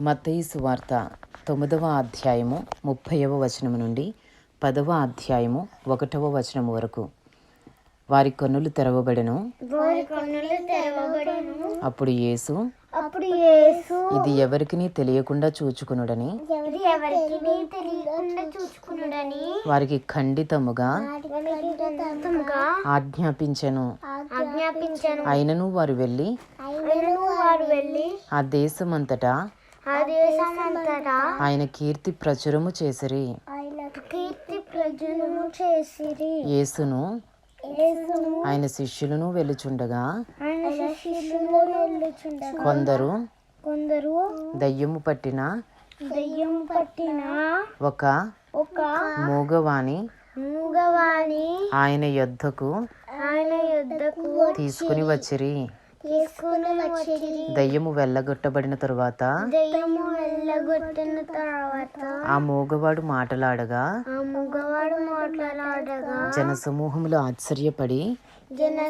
మత్తయి సువార్త తొమ్మిదవ అధ్యాయము ముప్పైవ వచనము నుండి పదవ అధ్యాయము ఒకటవ వచనము వరకు. వారి కన్నులు తెరవబడెను. అప్పుడు యేసు అప్పుడు యేసు ఇది ఎవరికిని తెలియకుండా చూచుకునుడని? ఇది ఎవరికి తెలియకుండా చూసుకున్నాడని వారికి ఖండితముగా ఆజ్ఞాపించెను. ఆజ్ఞాపించాను. అయినను వారు వెళ్ళి వారు వెళ్ళి ఆ దేశమంతటా ఆయన కీర్తి ప్రచురము చేసిరి. ఆయన కీర్తి ప్రజలను చేసిరి. యేసును ఆయన శిష్యులను వెళ్ళుచుండగా కొందరు కొందరు దయ్యము పట్టిన దయ్యం పట్టిన ఒక ఒక మూగవాణి మూగవాణి ఆయన యొద్దకు ఆయన వచ్చిరి తీసుకుని వచ్చిరి. దయ్యము వెళ్ళగొట్టబడిన తరువాత? దయ్యము వెళ్ళగొట్టిన తర్వాత ఆ మూగవాడు మాటలాడగా? ఆ మగవాడు మాట్లాడగా జనసమూహములు ఆశ్చర్యపడి? జన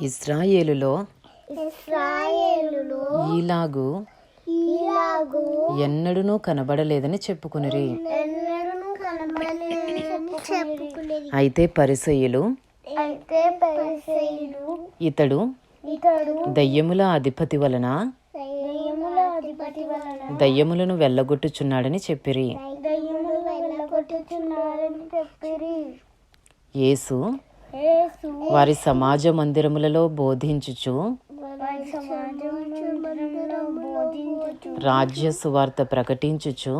ఇస్రాయేలులో? ఇస్రాయేలులో ఈలాగు? ఇలాగు ఎన్నడూనూ కనబడలేదని చెప్పుకునిరి. ఎన్నడూ కనబడలేదని చెప్పుకునేది అయితే పరిసయ్యులు అయితే ఇతడు ఇతడు దయ్యముల అధిపతి వలన దయ్యములను వెళ్ళగొట్టుచున్నాడని చెప్పిరి. యేసు వారి సమాజ మందిరములలో బోధించుచు రాజ్య సువార్త ప్రకటించుచు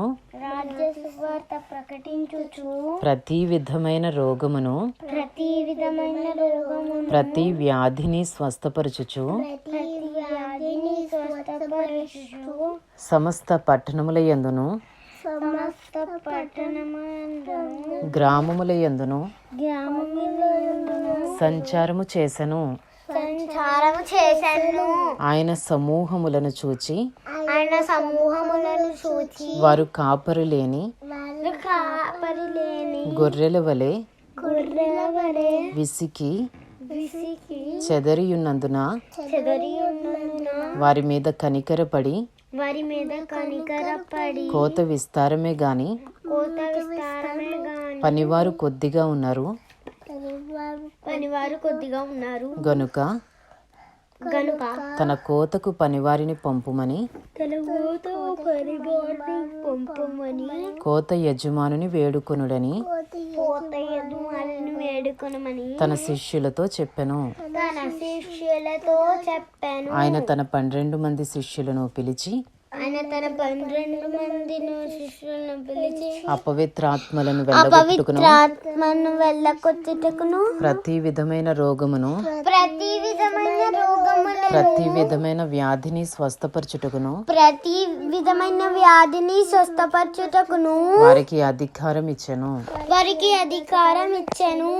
ప్రకటించుచు. ప్రతి విధమైన రోగమును ప్రతి విధమైన రోగమును ప్రతి వ్యాధిని స్వస్థపరచుచు ప్రతి వ్యాధిని స్వస్థపరచు సమస్త పట్టణముల యందును సమస్త పట్టణమందును గ్రామముల యందును సంచారము చేసెను. సంచారం చేశాను ఆయన సమూహములను చూచి ఆయన సమూహములను చూచి వారు కాపరు గొర్రెల వలె విసికి చెదరియున్నందున చెదరి ఉన్నందున వారి మీద కనికరపడి వారి మీద కనికరపడి కోత విస్తారమే గాని కోత విస్తారమే గాని పనివారు కొద్దిగా ఉన్నారు. పనివారు కొద్దిగా ఉన్నారు. గనుక గనుక తన కోతకు పనివారిని పంపుమని కోత యజమానుని వేడుకొనుడని తన శిష్యులతో చెప్పెను. తన శిష్యులతో చెప్పాను. ఆయన తన పన్నెండు మంది శిష్యులను పిలిచి ఆయన తన పన్నెండు మందిని శిష్యులను పిలిచి అపవిత్రాత్మలను వెళ్ళగొట్టుకును. ఆత్మను వెళ్ళకొచ్చుటకును ప్రతి విధమైన రోగమును ప్రతి ప్రతి విధమైన వ్యాధిని స్వస్థపరచుటకును. ప్రతి విధమైన వ్యాధిని స్వస్థపరచుటకును. వారికి అధికారం ఇచ్చెను. వారికి అధికారం ఇచ్చాను.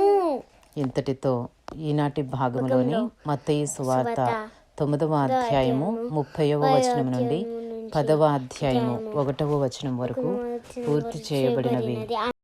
ఇంతటితో ఈనాటి భాగంలోని మత్తయి సువార్త తొమ్మిదవ అధ్యాయము ముప్పైవ వచనం నుండి పదవ అధ్యాయము ఒకటవ వచనం వరకు పూర్తి చేయబడినవి.